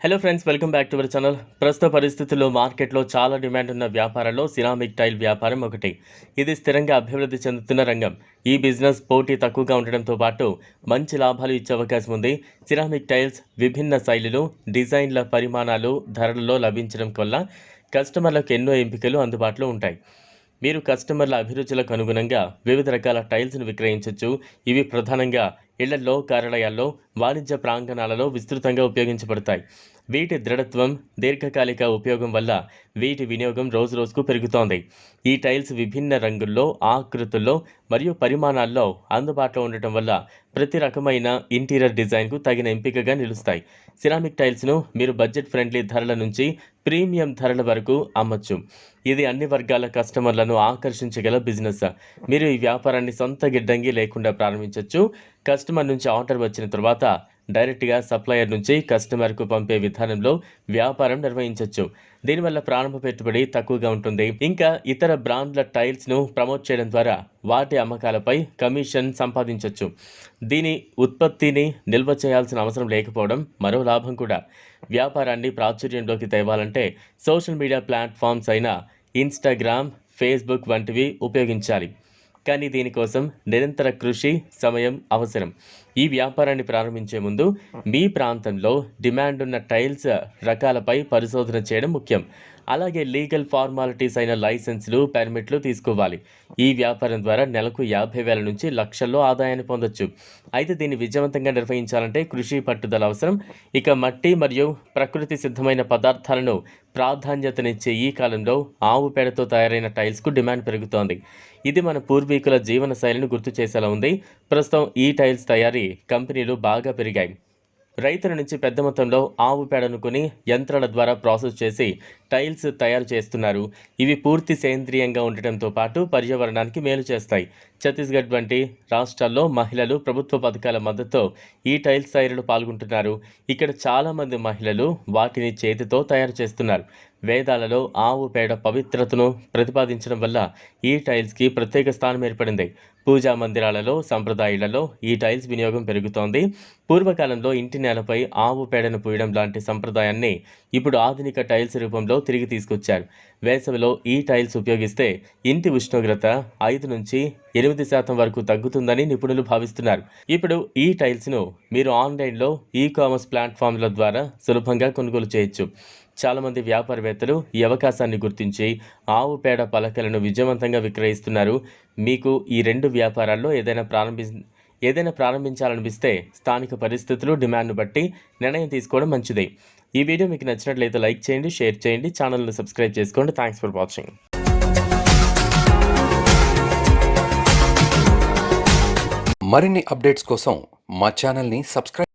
Hello friends welcome back to our channel ప్రస్తుత పరిస్థితుల్లో మార్కెట్లో చాలా డిమాండ్ ఉన్న వ్యాపారాల్లో సిరామిక్ టైల్ వ్యాపారం ఒకటి. ఇది స్థిరంగా అభివృద్ధి చెందుతున్న రంగం. ఈ బిజినెస్ పోటీ తక్కువగా ఉండడంతో పాటు మంచి లాభాలు ఇచ్చే అవకాశం ఉంది. సిరామిక్ టైల్స్ విభిన్న శైలులు డిజైన్ల పరిమాణాలు ధరలలో లభించడం వల్ల కస్టమర్లకు ఎన్నో ఎంపికలు అందుబాటులో ఉంటాయి. మీరు కస్టమర్ల అభిరుచులకు అనుగుణంగా వివిధ రకాల టైల్స్ను విక్రయించవచ్చు ఇవి ప్రధానంగా ఇళ్ళలో కార్యాలయాల్లో వాణిజ్య ప్రాంగణాలలో విస్తృతంగా ఉపయోగించబడతాయి. వీటి దృఢత్వం దీర్ఘకాలిక ఉపయోగం వల్ల వీటి వినియోగం రోజు రోజుకు పెరుగుతోంది. ఈ టైల్స్ విభిన్న రంగుల్లో ఆకృతుల్లో మరియు పరిమాణాల్లో అందుబాటులో ఉండటం వల్ల ప్రతి రకమైన ఇంటీరియర్ డిజైన్కు తగిన ఎంపికగా నిలుస్తాయి. సిరామిక్ టైల్స్ను మీరు బడ్జెట్ ఫ్రెండ్లీ ధరల నుంచి ప్రీమియం ధరల వరకు అమ్మచ్చు. ఇది అన్ని వర్గాల కస్టమర్లను ఆకర్షించగల బిజినెస్. మీరు ఈ వ్యాపారాన్ని సొంత గిడ్డంగి లేకుండా ప్రారంభించవచ్చు కస్టమర్ నుంచి ఆర్డర్ వచ్చిన తర్వాత డైరెక్ట్గా సప్లయర్ నుంచి కస్టమర్కు పంపే విధానంలో వ్యాపారం నిర్వహించవచ్చు దీనివల్ల ప్రారంభ పెట్టుబడి తక్కువగా ఉంటుంది. ఇంకా ఇతర బ్రాండ్ల టైల్స్ను ప్రమోట్ చేయడం ద్వారా వాటి అమ్మకాలపై కమిషన్ సంపాదించవచ్చు దీని ఉత్పత్తిని నిల్వ చేయాల్సిన అవసరం లేకపోవడం మరో లాభం కూడా. వ్యాపారాన్ని ప్రాచుర్యంలోకి తేవాలంటే సోషల్ మీడియా ప్లాట్ఫామ్స్ అయిన ఇన్స్టాగ్రామ్ ఫేస్బుక్ వంటివి ఉపయోగించాలి. కానీ దీనికోసం నిరంతర కృషి సమయం అవసరం. ఈ వ్యాపారాన్ని ప్రారంభించే ముందు మీ ప్రాంతంలో డిమాండ్ ఉన్న టైల్స్ రకాలపై పరిశోధన చేయడం ముఖ్యం. అలాగే లీగల్ ఫార్మాలిటీస్ అయిన లైసెన్సులు పర్మిట్లు తీసుకోవాలి. ఈ వ్యాపారం ద్వారా నెలకు యాభై వేల నుంచి లక్షల్లో ఆదాయాన్ని పొందొచ్చు. అయితే దీన్ని విజయవంతంగా నిర్వహించాలంటే కృషి పట్టుదల అవసరం. ఇక మట్టి మరియు ప్రకృతి సిద్ధమైన పదార్థాలను ప్రాధాన్యతనిచ్చే ఈ కాలంలో ఆవు పేడతో తయారైన టైల్స్కు డిమాండ్ పెరుగుతోంది. ఇది మన పూర్వీకుల జీవన శైలిని గుర్తు చేసేలా ఉంది. ప్రస్తుతం ఈ టైల్స్ తయారీ కంపెనీలు బాగా పెరిగాయి. రైతుల నుంచి పెద్ద మొత్తంలో ఆవు పేడను కొని యంత్రాల ద్వారా ప్రాసెస్ చేసి టైల్స్ తయారు చేస్తున్నారు. ఇవి పూర్తి సేంద్రియంగా ఉండటంతో పాటు పర్యావరణానికి మేలు చేస్తాయి. ఛత్తీస్గఢ్ వంటి రాష్ట్రాల్లో మహిళలు ప్రభుత్వ పథకాల మద్దతుతో ఈ టైల్స్ తయారీలో పాల్గొంటున్నారు. ఇక్కడ చాలామంది మహిళలు వాటిని చేతితో తయారు చేస్తున్నారు. వేదాలలో ఆవు పేడ పవిత్రతను ప్రతిపాదించడం వల్ల ఈ టైల్స్కి ప్రత్యేక స్థానం ఏర్పడింది. పూజా మందిరాలలో సంప్రదాయాలలో ఈ టైల్స్ వినియోగం పెరుగుతోంది. పూర్వకాలంలో ఇంటి నేలపై ఆవు పేడను పూయడం లాంటి సంప్రదాయాన్ని ఇప్పుడు ఆధునిక టైల్స్ రూపంలో తిరిగి తీసుకొచ్చారు. వేసవిలో ఈ టైల్స్ ఉపయోగిస్తే ఇంటి ఉష్ణోగ్రత ఐదు నుంచి ఎనిమిది శాతం వరకు తగ్గుతుందని నిపుణులు భావిస్తున్నారు. ఇప్పుడు ఈ టైల్స్ను మీరు ఆన్లైన్లో ఈ కామర్స్ ప్లాట్ఫామ్ల ద్వారా సులభంగా కొనుగోలు చేయొచ్చు. చాలామంది వ్యాపారవేత్తలు ఈ అవకాశాన్ని గుర్తించి ఆవు పేడ పలకలను విజయవంతంగా విక్రయిస్తున్నారు. మీకు ఈ రెండు వ్యాపారాల్లో ఏదైనా ప్రారంభి ఏదైనా ప్రారంభించాలనిపిస్తే స్థానిక పరిస్థితులు డిమాండ్ను బట్టి నిర్ణయం తీసుకోవడం మంచిది. ఈ వీడియో మీకు నచ్చినట్లయితే లైక్ చేయండి షేర్ చేయండి ఛానల్ని సబ్స్క్రైబ్ చేసుకోండి. Thanks for watching. మరిన్ని అప్డేట్స్ కోసం మా ఛానల్ని సబ్స్క్రైబ్